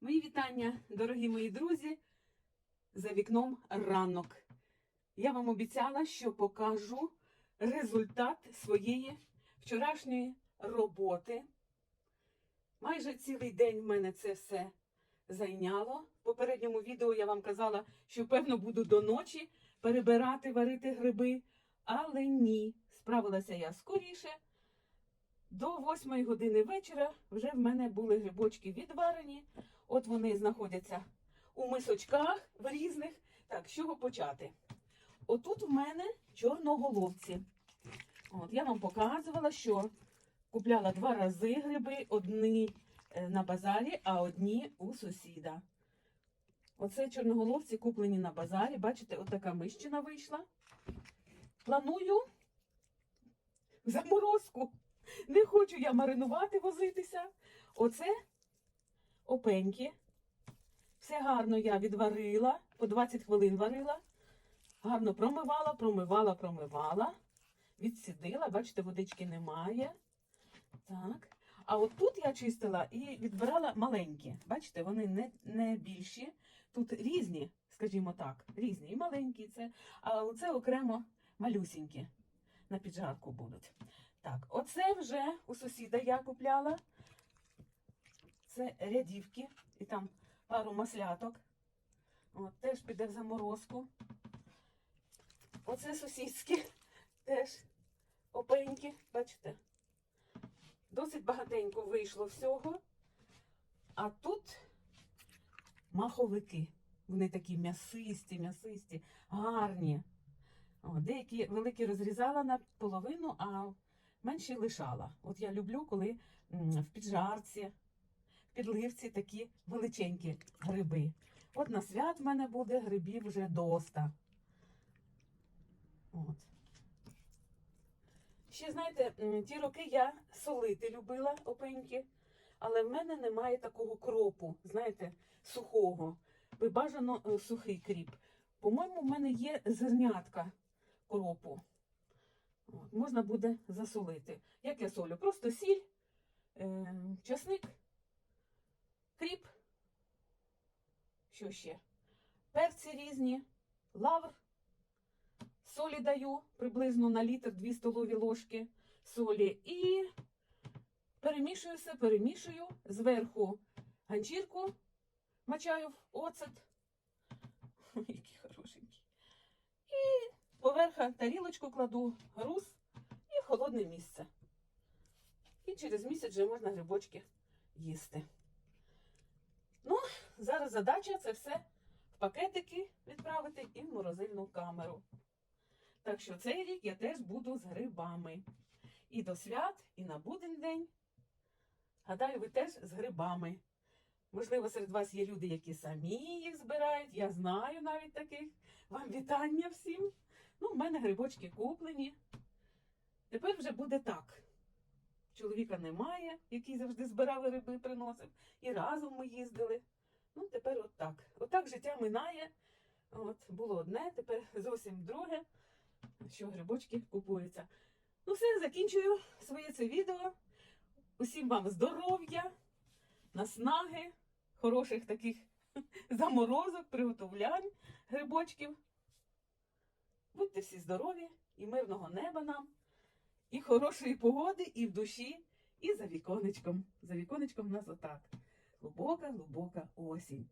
Мої вітання, дорогі мої друзі. За вікном ранок. Я вам обіцяла, що покажу результат своєї вчорашньої роботи. Майже цілий день в мене це все зайняло. В попередньому відео я вам казала, що певно буду до ночі перебирати, варити гриби, але ні, справилася я скоріше. До 8 години вечора вже в мене були грибочки відварені. От вони знаходяться у мисочках в різних. Так, з чого почати? Отут в мене чорноголовці. От, я вам показувала, що купляла два рази гриби, одні е, на базарі, а одні у сусіда. Оце чорноголовці куплені на базарі. Бачите, отака мищина вийшла. Планую заморозку. Не хочу я маринувати, возитися. Оце опеньки. Все гарно я відварила, по 20 хвилин варила. Гарно промивала, промивала, промивала. Відсідила, бачите, водички немає. Так. А от тут я чистила і відбирала маленькі. Бачите, вони не, не більші. Тут різні, скажімо так, різні. І маленькі це, а оце окремо малюсінькі. На піджарку будуть. Так, оце вже у сусіда я купляла. Це рядівки і там пару масляток. От, теж піде в заморозку. Оце сусідські теж опеньки, бачите? Досить багатенько вийшло всього. А тут маховики. Вони такі м'ясисті, м'ясисті, гарні. О, деякі великі розрізала на половину, а менші лишала. От я люблю, коли в піджарці, в підливці такі величенькі гриби. От на свят в мене буде грибів вже доста. От. Ще, знаєте, ті роки я солити любила опеньки, але в мене немає такого кропу, знаєте, сухого. Бажано е, сухий кріп. По-моєму, в мене є зернятка кропу. От, можна буде засолити. Як я солю? Просто сіль, е, часник, кріп. Що ще? Перці різні, лавр. Солі даю приблизно на літр 2 столові ложки солі. І перемішую все, перемішую. Зверху ганчірку мачаю в оцет. Які поверха тарілочку кладу груз і в холодне місце. І через місяць вже можна грибочки їсти. Ну, зараз задача це все в пакетики відправити і в морозильну камеру. Так що цей рік я теж буду з грибами. І до свят, і на буден день. Гадаю, ви теж з грибами. Можливо, серед вас є люди, які самі їх збирають. Я знаю навіть таких. Вам вітання всім. Ну, в мене грибочки куплені. Тепер вже буде так. Чоловіка немає, який завжди збирав гриби, приносив. І разом ми їздили. Ну, тепер от так. Отак життя минає. От, було одне, тепер зовсім друге, що грибочки купуються. Ну, все, закінчую своє це відео. Усім вам здоров'я, наснаги, хороших таких заморозок, приготовлянь грибочків. Будьте всі здорові і мирного неба нам, і хорошої погоди, і в душі, і за віконечком. За віконечком у нас отак. Глибока, глибока осінь.